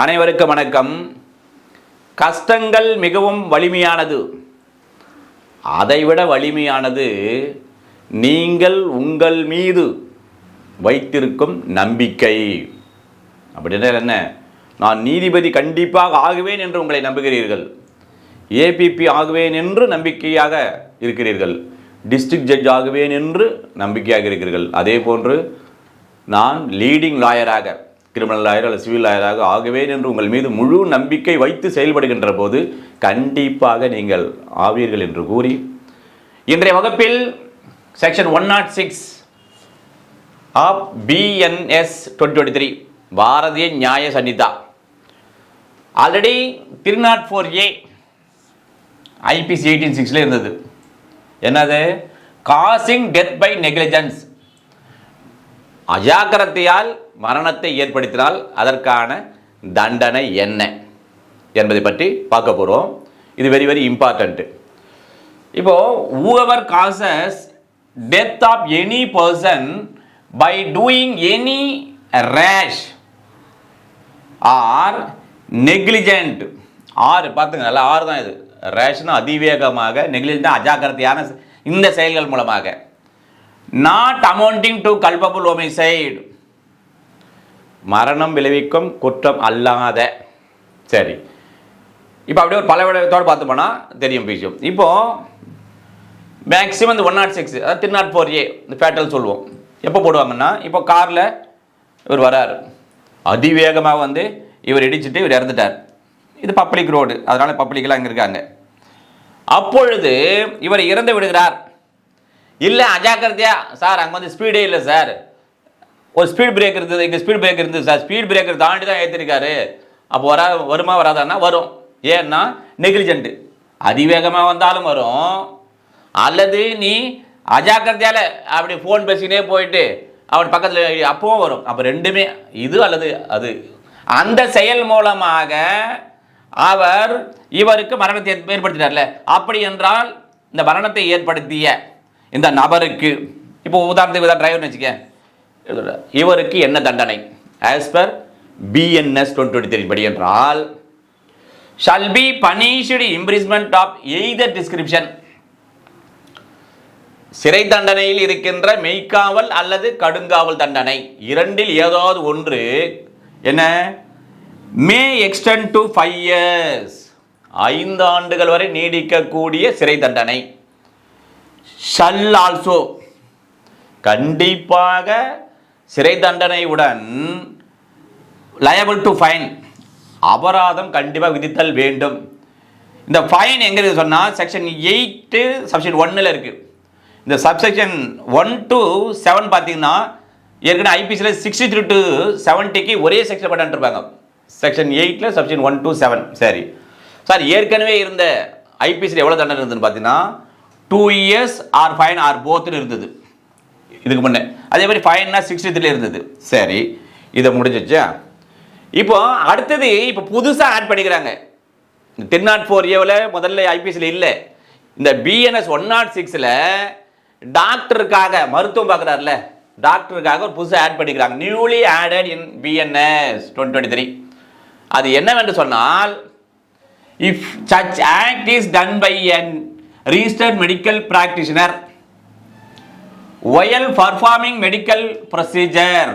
அனைவருக்கும் வணக்கம். கஷ்டங்கள் மிகவும் வலிமையானது. அதைவிட வலிமையானது நீங்கள் உங்கள் மீது வைத்திருக்கும் நம்பிக்கை. அப்படின்னா என்ன? நான் நீதிபதி கண்டிப்பாக ஆகுவேன் என்று உங்களை நம்புகிறீர்கள். ஏபிபி ஆகுவேன் என்று நம்பிக்கையாக இருக்கிறீர்கள். டிஸ்ட்ரிக்ட் ஜட்ஜ் ஆகுவேன் என்று நம்பிக்கையாக இருக்கிறீர்கள். அதே போன்று நான் லீடிங் லாயராக கிரிமினல் லாயர் அல்லது சிவில் லாயராக ஆகுவேன் என்று உங்கள் மீது முழு நம்பிக்கை வைத்து செயல்படுகின்ற போது கண்டிப்பாக நீங்கள் ஆவீர்கள் என்று கூறி இன்றைய வகுப்பில் section one nought six of BNS twenty twenty three Bharatiya Nyaya Sanhita. Already three nought four A IPC eighteen சிக்ஸில் இருந்தது. என்னது? காசிங் டெத் பை நெக்லிஜென்ஸ் அஜாக்கிரத்தையால் மரணத்தை ஏற்படுத்தினால் அதற்கான தண்டனை என்ன என்பதை பற்றி பார்க்க போகிறோம் இது வெரி வெரி இம்பார்ட்டண்ட்டு இப்போது whoever causes death of any person by doing any rash or negligent. ஆறு பார்த்துங்க நல்லா ஆறு தான் இது. ரேஷனும் அதிவேகமாக நெக்லிஜென்ட் அஜாக்கிரதையான இந்த செயல்கள் மூலமாக. Not amounting to culpable homicide. மரணம் விளைவிக்கும் குற்றம் அல்லாத. சரி. இப்போ அப்படியே ஒரு பல விடத்தோடு பார்த்து தெரியும் விஷயம். இப்போது மேக்ஸிமம் இந்த ஒன் நாட் சிக்ஸ் அதாவது த்ரீ நாட் ஃபோர் ஏ இந்த ஃபேட்டல் சொல்லுவோம். எப்போ போடுவாங்கன்னா இப்போ காரில் இவர் வராரு. அதிவேகமாக வந்து இவர் இடிச்சிட்டு இவர் இறந்துட்டார். இது பப்ளிக் ரோடு அதனால் பப்ளிக்கெலாம் இங்கே இருக்காங்க. அப்பொழுது இவர் இறந்து விடுகிறார். இல்லை அஜாக்கிரதையா? சார் அங்கே வந்து ஸ்பீடே இல்லை சார். ஒரு ஸ்பீட் பிரேக் இருந்தது இங்கே ஸ்பீட் பிரேக் இருந்தது சார் ஸ்பீட் பிரேக்கர் தாண்டி தான் ஏற்றிருக்காரு அப்போ வரா வருமா வராதான்னா வரும். ஏன்னா நெக்லிஜென்ட்டு அதிவேகமாக வந்தாலும் வரும். அல்லது நீ அஜாக்கிரதையால் அப்படி ஃபோன் பேசிக்கினே போயிட்டு அவன் பக்கத்தில் அப்பவும் வரும். அப்போ ரெண்டுமே இது அல்லது அது. அந்த செயல் மூலமாக அவர் இவருக்கு மரணத்தை ஏற்படுத்தினார்ல அப்படி என்றால் இந்த மரணத்தை ஏற்படுத்திய இந்த நபருக்கு இப்போ உதாரணத்துக்கு இதான் டிரைவர்னு வச்சுக்க இவருக்கு என்ன தண்டனை? As per BNS twenty twenty three படி என்றால் shall be punished imprisonment of either description சிறை தண்டனையில் இருக்கின்ற மெய்க்காவல் அல்லது கடுங்காவல் தண்டனை. இரண்டில் ஏதாவது ஒன்று என்ன? May extend to five years ஐந்து ஆண்டுகள் வரை நீடிக்கக்கூடிய சிறை தண்டனை. ஷல் ஆல்சோ கண்டிப்பாக சிறை தண்டனையுடன் லயபிள் டு ஃபைன் அபராதம் கண்டிப்பாக விதித்தல் வேண்டும். இந்த ஃபைன் எங்கே இருக்கு சொன்னால் செக்ஷன் எயிட்டு சப்ஷன் ஒன்னில் இருக்குது இந்த சப்செக்ஷன் ஒன் டு செவன் பார்த்தீங்கன்னா ஏற்கனவே ஐபிசியில் சிக்ஸ்டி த்ரீ டு செவன்ட்டிக்கு ஒரே செக்ஷன் பண்ணிருப்பாங்க செக்ஷன் எயிட்டில் சப்ஷன் ஒன் டு செவன் சரி. சார் ஏற்கனவே இருந்த ஐபிசியில் எவ்வளோ தண்டனை இருந்ததுன்னு பார்த்தீங்கன்னா two years or fine or போத்துன்னு இருந்தது. இதுக்கு முன்னே. அதே மாதிரி ஃபைன்னா சிக்ஸ்டி த்ரீல இருந்தது. சரி இதை முடிஞ்சிச்சா? இப்போ அடுத்தது இப்போ புதுசாக ஆட் பண்ணிக்கிறாங்க. இந்த நாட் ஃபோர் ஏவில் முதல்ல ஐபிஎஸ்சில் இல்லை. இந்த பிஎன்எஸ் ஒன் நாட் சிக்ஸில் டாக்டருக்காக மருத்துவம் பார்க்குறாருல டாக்டருக்காக ஒரு புதுசாக ஆட் பண்ணிக்கிறாங்க. Newly added in BNS twenty twenty three அது என்னவென்று சொன்னால் if such act is done by an registered medical practitioner while performing medical procedure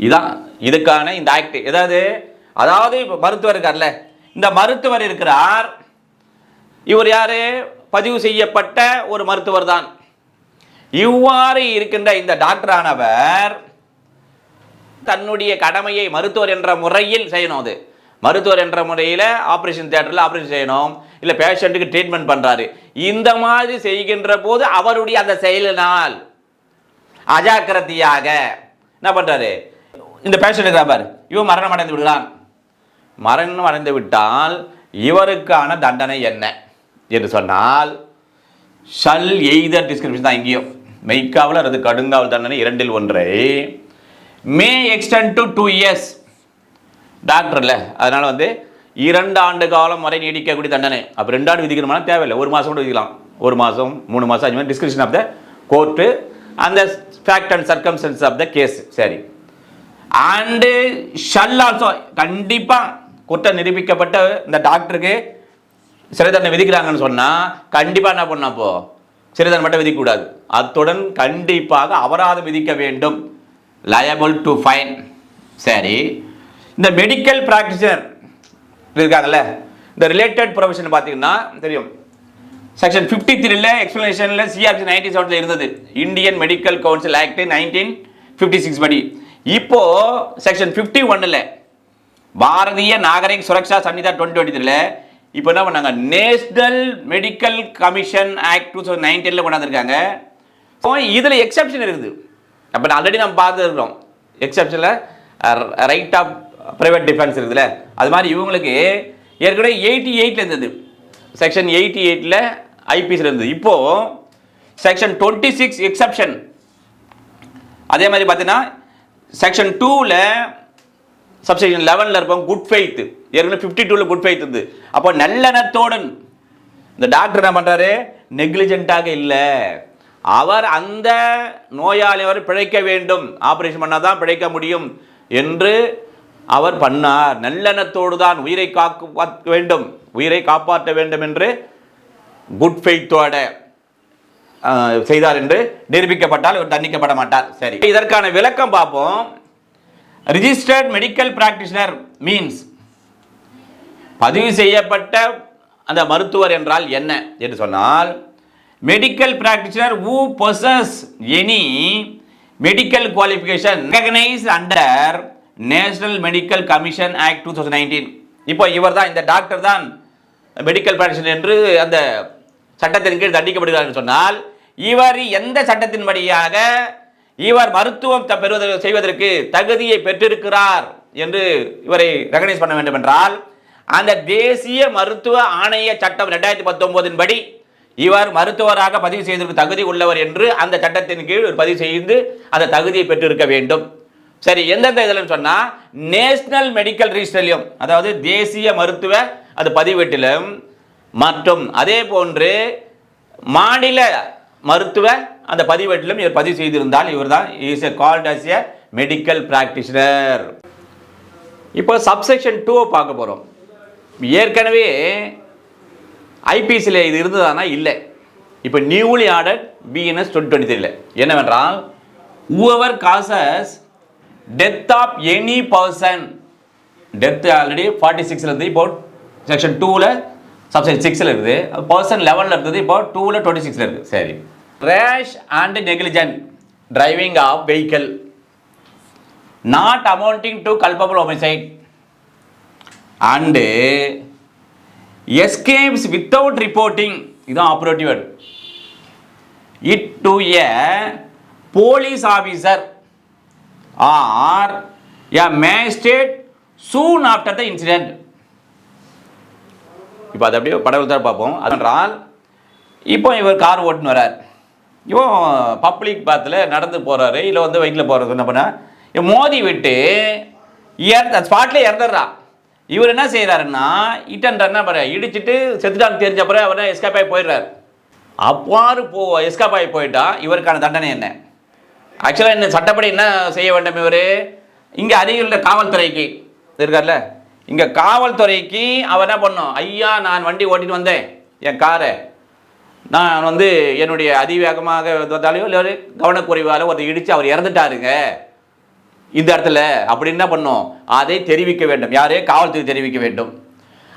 இதான் இதுக்கான இந்த ஆக்ட் ஏதாவது அதாவது இப்போ மருத்துவர் இருக்கார்ல இந்த மருத்துவர் இருக்கிறார். இவர் யார்? பதிவு செய்யப்பட்ட ஒரு மருத்துவர் தான். இவ்வாறு இருக்கின்ற இந்த டாக்டரானவர் தன்னுடைய கடமையை மருத்துவர் என்ற முறையில் செய்யணும் அது. மருத்துவர் என்ற முறையில் ஆப்ரேஷன் தியேட்டரில் ஆப்ரேஷன் செய்யணும். இல்லை பேஷண்ட்டுக்கு ட்ரீட்மெண்ட் பண்ணுறாரு இந்த மாதிரி செய்கின்ற போது அவருடைய அந்த செயலினால் அஜாக்கிரதையாக என்ன பண்ணுறாரு இந்த பேஷண்ட் இருக்கிறார் இவன் மரணம் அடைந்து விடலாம் மரணம் அடைந்து விட்டால் இவருக்கான தண்டனை என்ன? என்று சொன்னால் ஷல் எய்தர் டிஸ்கிரிப்ஷன் தான் இங்கேயும். மெய்க்காவல் அல்லது கடுங்காவல் தண்டனை இரண்டில் ஒன்றை. May extend to two years டாக்டர்ல அதனால் வந்து இரண்டு ஆண்டு காலம் வரை நீடிக்கக்கூடிய தண்டனை. அப்போ ரெண்டு ஆண்டு விதிக்கணும்னா தேவையில்லை. ஒரு மாதம் கூட விதிக்கலாம். ஒரு மாதம் மூணு மாதம் அஞ்சு மாதிரி டிஸ்கிரிப்ஷன் ஆஃப் த கோர்ட்டு அந்த fact and circumstances of the case சரி. அண்டு ஷல் ஆல்சோ கண்டிப்பாக குற்றம் நிரூபிக்கப்பட்ட இந்த டாக்டருக்கு சிறை தண்டனை விதிக்கிறாங்கன்னு சொன்னால் கண்டிப்பாக என்ன பண்ண அப்போ? சிறை தண்டனை மட்டும் விதிக்கக்கூடாது. அத்துடன் கண்டிப்பாக அபராதம் விதிக்க வேண்டும். லயபிள் டு ஃபைன் சரி. இந்த மெடிக்கல் ப்ராக்டிஷனர் இருக்காங்கல்ல? இந்த ரிலேட்டட் ப்ரொவிஷன் பார்த்தீங்கன்னா தெரியும். செக்ஷன் ஃபிஃப்டி த்ரீல எக்ஸ்பிளனேஷனில் சிஆர்சி நைன்டி செவனில் இருந்தது. Indian medical council act nineteen fifty six படி. இப்போ செக்ஷன் ஃபிஃப்டி ஒன்னில் பாரதிய நாகரிக் சுரக்ஷா சன்னிதா டுவெண்ட்டி டுவெண்ட்டி த்ரீல இப்போ என்ன பண்ணாங்க? National medical commission act two thousand நைன்டீனில் கொண்டாந்துருக்காங்க. இப்போ இதில் எக்ஸப்ஷன் இருக்குது. அப்போ ஆல்ரெடி நம்ம பார்த்துருக்குறோம். எக்ஸப்ஷனில் ரைட் ஆஃப் ப்ரைவேட் டிஃபென்ஸ் இருக்குதுல்ல அது மாதிரி இவங்களுக்கு ஏற்கனவே எயிட்டி எயிட்டில் இருந்தது. செக்ஷன் எயிட்டி எயிட்டில் ஐபிஎஸ்ல இருந்தது. இப்போது செக்ஷன் டுவெண்ட்டி சிக்ஸ் எக்ஸப்ஷன் அதே மாதிரி பார்த்தீங்கன்னா செக்ஷன் டூவில் சப்செக்ஷன் லெவனில் இருப்போம் குட் ஃபெய்த் ஏற்கனவே ஃபிஃப்டி டூவில் குட் ஃபெய்த் இருந்து. அப்போ நல்லெண்ணத்தோடன் இந்த டாக்டர் என்ன பண்ணுறாரு நெக்லிஜென்ட்டாக இல்லை. அவர் அந்த நோயாளி அவர் பிழைக்க வேண்டும். ஆப்ரேஷன் பண்ணால் தான் பிழைக்க முடியும் என்று அவர் பண்ணார். நல்லெண்ணத்தோடு தான் உயிரை காக்க வேண்டும். உயிரை காப்பாற்ற வேண்டும் என்று குட் ஃபெய்த்தோட செய்தார் என்று நிரூபிக்கப்பட்டால் இவர் தண்டிக்கப்பட மாட்டார். சரி. இதற்கான விளக்கம் பார்ப்போம். ரிஜிஸ்டர்ட் மெடிக்கல் பிராக்டிஷனர் மீன்ஸ் பதிவு செய்யப்பட்ட அந்த மருத்துவர் என்றால் என்ன என்று சொன்னால் medical practitioner who possess any medical qualification recognise under national medical commission act two thousand nineteen இப்போ இவர் தான் இந்த டாக்டர் தான் மெடிக்கல் பிராக்டிஷனர் என்று அந்த சட்டத்தின் கீழ் தண்டிக்கப்படுகிறார் என்று சொன்னால் இவர் எந்த சட்டத்தின்படியாக இவர் மருத்துவம் பெறுவதற்கு செய்வதற்கு தகுதியை பெற்றிருக்கிறார் என்று இவரை ரெகனைஸ் பண்ண வேண்டும் என்றால் அந்த தேசிய மருத்துவ ஆணைய சட்டம் ரெண்டாயிரத்தி பத்தொன்பதின் படி இவர் மருத்துவராக பதிவு செய்வதற்கு தகுதி உள்ளவர் என்று அந்த சட்டத்தின் கீழ் பதிவு செய்து அந்த தகுதியை பெற்றிருக்க வேண்டும். சரி எந்தெந்த இதில் சொன்னால் நேஷனல் மெடிக்கல் ரிஜிஸ்டர்லையும் அதாவது தேசிய மருத்துவ அது பதிவேட்டிலும் மற்றும் அதே போன்று மாநில மருத்துவ அந்த பதிவேட்டிலும் இவர் பதிவு செய்திருந்தால் இவர் தான் is a called as a medical practitioner இப்போ சப்செக்ஷன் டூவை பார்க்க போகிறோம் ஏற்கனவே ஐபிசியில் இது இருந்ததானா? இல்லை. இப்போ newly order BNS twenty twenty த்ரீல என்னவென்றால் whoever causes death of any person death already forty சிக்ஸில் இருந்து இப்போ செக்ஷன் டூவில் சப்செக்ஷன் சிக்ஸில் இருக்குது. பர்சன் லெவனில் இருந்தது இப்போ டூவில் டுவெண்ட்டி சிக்ஸில் இருக்குது. சரி. Rash and negligent driving of vehicle not amounting to culpable homicide and escapes without reporting இதுதான் operative it to a police officer or a magistrate soon after the incident இப்போ அது அப்படியே படகு தான் பார்ப்போம். அதனால் இப்போ இவர் கார் ஓட்டுன்னு வரார் இவன் பப்ளிக் பாத்தில் நடந்து போகிறாரு இல்லை வந்து பைக்கில் போகிறது என்ன பண்ணா? மோதி விட்டு இறந்த ஸ்பாட்லேயே இறந்துடுறான் இவர் என்ன செய்கிறாருன்னா இட்டன் என்ன பண்ண இடிச்சிட்டு செத்துட்டான்னு தெரிஞ்ச அப்புறம் அவர் எஸ்கேப் ஆகி போயிடுறாரு. அவ்வாறு போ எஸ்கேப் ஆகி போயிட்டா இவருக்கான தண்டனை என்ன? ஆக்சுவலாக என்ன சட்டப்படி என்ன செய்ய வேண்டும் இவர்? இங்கே அருகில் உள்ள காவல்துறைக்கு. இருக்கார்ல? இங்கே காவல்துறைக்கு அவர் என்ன பண்ணும்? ஐயா நான் வண்டி ஓட்டிட்டு வந்தேன். என் காரை. நான் வந்து என்னுடைய அதிவேகமாக வந்தாலையோ இல்லை ஒரு கவனக்குறைவால் ஒருத்தர் இடித்து அவர் இறந்துட்டாருங்க. இந்த இடத்துல அப்படி என்ன பண்ணும்? அதை தெரிவிக்க வேண்டும். யாரே? காவல்துறை தெரிவிக்க வேண்டும்.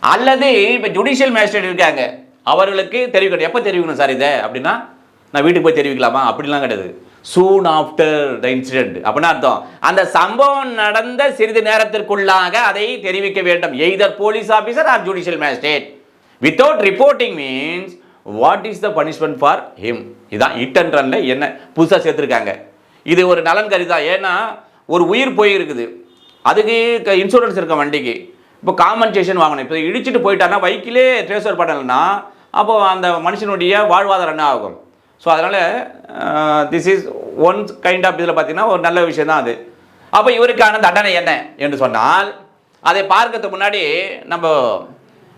அல்லது இப்போ ஜுடிஷியல் மேஜிஸ்ட்ரேட் இருக்காங்க. அவர்களுக்கு தெரிவிக்கணும். எப்போ தெரிவிக்கணும் சார் இதை? அப்படின்னா நான் வீட்டுக்கு போய் தெரிவிக்கலாமா? அப்படிலாம் கிடையாது. சூன் ஆஃப்டர் த இன்சிடென்ட் அப்படின்னா அர்த்தம். அந்த சம்பவம் நடந்த சிறிது நேரத்திற்குள்ளாக அதை தெரிவிக்க வேண்டும். Either police officer or judicial magistrate without reporting means what is the punishment for him இதான் இட் அண்ட் ரன்ல என்ன புதுசாக சேர்த்துருக்காங்க. இது ஒரு நலன் கருதான் தான். ஏன்னா ஒரு உயிர் போயிருக்குது. அதுக்கு இன்சூரன்ஸ் இருக்க வண்டிக்கு. இப்போ காம்பன்சேஷன் வாங்கணும். இப்போ இடிச்சிட்டு போயிட்டான்னா பைக்கிலே ட்ரேஸ்வர் பண்ணலைன்னா அப்போ அந்த மனுஷனுடைய வாழ்வாதாரம் என்ன ஆகும்? ஸோ அதனால் this uh, is one kind of இதில் பார்த்தீங்கன்னா ஒரு நல்ல விஷயம் தான் அது. அப்போ இவருக்கான தண்டனை என்ன என்று சொன்னால் அதை பார்க்கறதுக்கு முன்னாடி நம்ம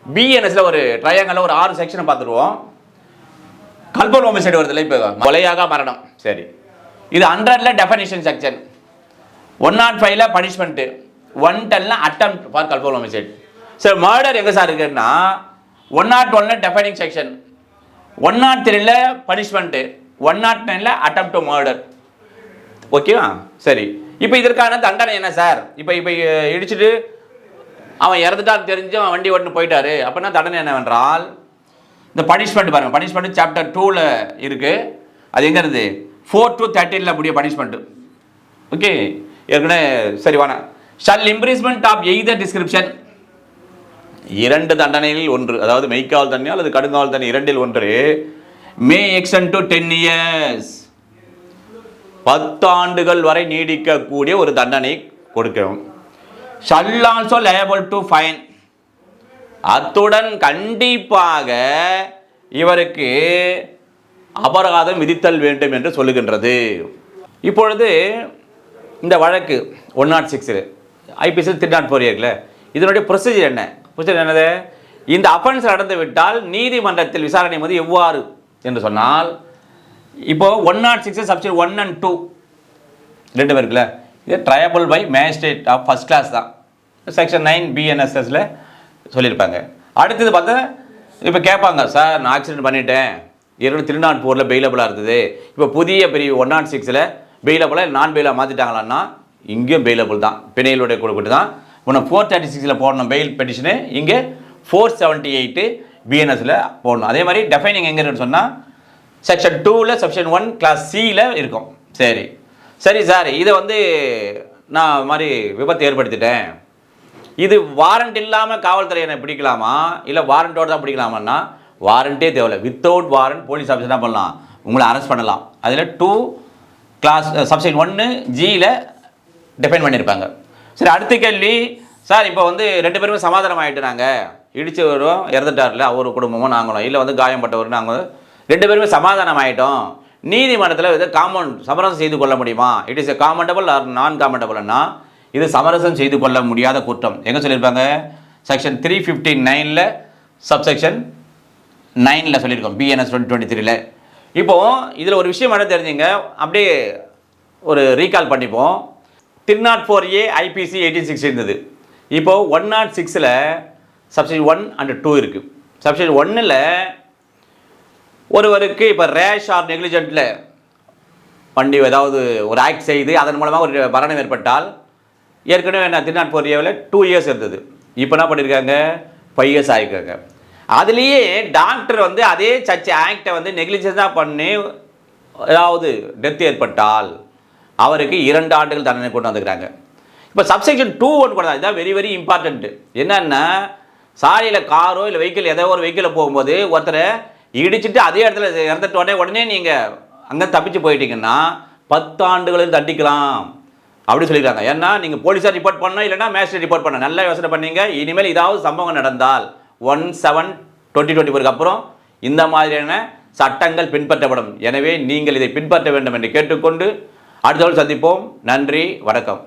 பிஎன்எஸில் ஒரு ட்ரையாங்கலில் ஒரு ஆறு செக்ஷனை பார்த்துருவோம். கல்பல் ஹோமிசைடு வருதுல்ல இப்போ கொலையாக மரணம். சரி. இது ஹண்ட்ரட்ல டெஃபனிஷன் செக்ஷன் ஒன் நாட் ஃபைவ்ல பனிஷ்மெண்ட்டு ஒன் டென்ல அட்டம் ஃபார் கல்பல் ஹோமிசைட் சரி மர்டர் எங்கே சார் இருக்குன்னா ஒன் நாட் ஒன்ல டெஃபனிங் செக்ஷன் ஒன் நாட் த்ரீல பனிஷ்மெண்ட்டு ஒன் நாட் நைனில் அட்டம் டு மர்டர் ஓகேவா சரி இப்போ இதற்கான தண்டனை என்ன சார் இப்போ இப்போ இடிச்சிட்டு அவன் இறந்துட்டான்னு தெரிஞ்சு அவன் வண்டி ஓட்டுன்னு போயிட்டாரு அப்படின்னா தண்டனை என்னவென்றால் இந்த பனிஷ்மெண்ட் பாருங்கள் பனிஷ்மெண்ட் சாப்டர் டூவில் இருக்குது அது எங்கே இருந்து ஃபோர் டு தேர்ட்டீனில் முடிய பனிஷ்மெண்ட்டு ஓகே ஏற்கனவே சரி வாங்க shall imprisonment of either description இரண்டு தண்டனையில் ஒன்று அதாவது மெய்க்கால் தண்டனை அல்லது கடுங்கால் தண்டனை இரண்டில் ஒன்று. May extend to ten years பத்தாண்டுகள் வரை நீடிக்கக்கூடிய ஒரு தண்டனை கொடுக்கிறோம் shall also liable to fine அத்துடன் கண்டிப்பாக இவருக்கு அபராதம் விதித்தல் வேண்டும் என்று சொல்லுகின்றது. இப்பொழுது இந்த வழக்கு ஒன் நாட் சிக்ஸில் ஐபிஎஸ்எல் த்ரீ நாட் ஃபோர் இருக்குல்ல இதனுடைய ப்ரொசீஜர் என்ன? ப்ரொசீஜர் என்னது? இந்த அஃபென்ஸ் நடந்து விட்டால் நீதிமன்றத்தில் விசாரணை போது எவ்வாறு? என்று சொன்னால் இப்போ one nought six subsection one and two ரெண்டு பேருக்குல்ல இது triable by magistrate of first class தான். செக்ஷன் நைன் பிஎன்எஸ்எஸ்ல சொல்லியிருப்பாங்க. அடுத்தது பார்த்தா இப்போ கேட்பாங்க சார் நான் ஆக்சிடென்ட் பண்ணிட்டேன். ஏற்கனவே திருநாட்பூரில் பெயிலபிளாக இருந்தது. இப்போ புதிய பிரிவு ஒன் நாட் சிக்ஸில் பெயிலபிளாக நான் பெயிலாக மாற்றிட்டாங்களான்னா இங்கேயும் பெயிலபிள் தான். பிணையிலுடைய கொடுக்கிட்டு தான். உனக்கு ஃபோர் தேர்ட்டி சிக்ஸில் போடணும் பெயில் பெட்டிஷனு இங்கே ஃபோர் செவன்ட்டி எயிட்டு பிஎன்எஸில் போடணும். அதே மாதிரி டெஃபைனிங் எங்கே இருக்குன்னு சொன்னால் செக்ஷன் டூவில் செக்ஷன் ஒன் கிளாஸ் சியில் இருக்கும். சரி. சரி சார் இதை வந்து நான் மாதிரி விபத்து ஏற்படுத்திட்டேன். இது வாரண்ட் இல்லாமல் காவல்துறை என்னை பிடிக்கலாமா? இல்லை வாரண்ட்டோடு தான் பிடிக்கலாமான்னா வாரண்ட்டே தேவையில்லை. வித்தவுட் வாரண்ட் போலீஸ் ஆஃபீஸர் என்ன பண்ணலாம்? உங்களை அரெஸ்ட் பண்ணலாம். அதில் டூ கிளாஸ் சப்சைட் ஒன்று ஜியில் டிஃபைன் பண்ணியிருப்பாங்க சரி அடுத்த கேள்வி. சார் இப்போ வந்து ரெண்டு பேருமே சமாதானம் ஆகிட்டு இடித்தவரும் இறந்துட்டார்ல அவர் குடும்பமும் நாங்களும். இல்லை வந்து காயம்பட்டவர் நாங்கள் ரெண்டு பேருமே சமாதானம் ஆகிட்டோம் நீதிமன்றத்தில் இது காமன் சமரசம் செய்து கொள்ள முடியுமா? It is a compoundable or non காமெண்டபிள்னா இது சமரசம் செய்து கொள்ள முடியாத குற்றம். எங்கே சொல்லியிருப்பாங்க? செக்ஷன் த்ரீ ஃபிஃப்டி நைனில் சப்செக்ஷன் நைனில் சொல்லியிருக்கோம் பிஎன்எஸ் டுவெண்ட்டி டுவெண்ட்டி த்ரீல இப்போது இதில் ஒரு விஷயம் என்ன தெரிஞ்சுங்க? அப்படியே ஒரு ரீகால் பண்ணிப்போம். Three nought four A IPC eighteen six இருந்தது இப்போது ஒன் நாட் சிக்ஸில் சப்ஷன் ஒன் அண்ட் டூ இருக்குது சப்ஷன் ஒன்னில் ஒருவருக்கு இப்போ ரேஷ் ஆர் நெக்லிஜென்ட்டில் வண்டி ஏதாவது ஒரு ஆக்ட் செய்து அதன் மூலமாக ஒரு மரணம் ஏற்பட்டால் ஏற்கனவே என்ன த்ரீ நாட் ஃபோர் ஏவில் டூ இயர்ஸ் இருந்தது. இப்போ என்ன பண்ணியிருக்காங்க ஃபைவ் இயர்ஸ் ஆகிருக்காங்க அதுலேயே டாக்டர் வந்து அதே சர்ச் ஆக்டை வந்து நெக்லிஜென்ஸாக பண்ணி ஏதாவது டெத் ஏற்பட்டால் அவருக்கு இரண்டு ஆண்டுகள் தண்டனை கொண்டு வந்துக்கிறாங்க இப்போ சப்செக்ஷன் டூ ஒன் கொண்டு இதான் வெரி வெரி இம்பார்ட்டண்ட்டு என்னென்னா சாலையில் காரோ இல்லை வெஹிக்கிள் ஏதோ ஒரு வெஹிக்கிளில் போகும்போது ஒருத்தரை இடிச்சிட்டு அதே இடத்துல இறந்துட்ட உடனே உடனே நீங்கள் அங்கே தப்பிச்சு போயிட்டீங்கன்னா பத்தாண்டுகளில் தண்டிக்கலாம் அப்படி சொல்லியிருக்காங்க. ஏன்னா நீங்கள் போலீஸார் ரிப்போர்ட் பண்ணணும் இல்லைன்னா மேஜிஸ்ட்ரேட் ரிப்போர்ட் பண்ணணும். நல்லா யோசனை பண்ணீங்க. இனிமேல் ஏதாவது சம்பவம் நடந்தால் ஒன் செவன் டுவெண்ட்டி டுவெண்ட்டி ஃபோருக்கு அப்புறம் இந்த மாதிரியான சட்டங்கள் பின்பற்றப்படும். எனவே நீங்கள் இதை பின்பற்ற வேண்டும் என்று கேட்டுக்கொண்டு அடுத்தவள் சந்திப்போம். நன்றி வணக்கம்.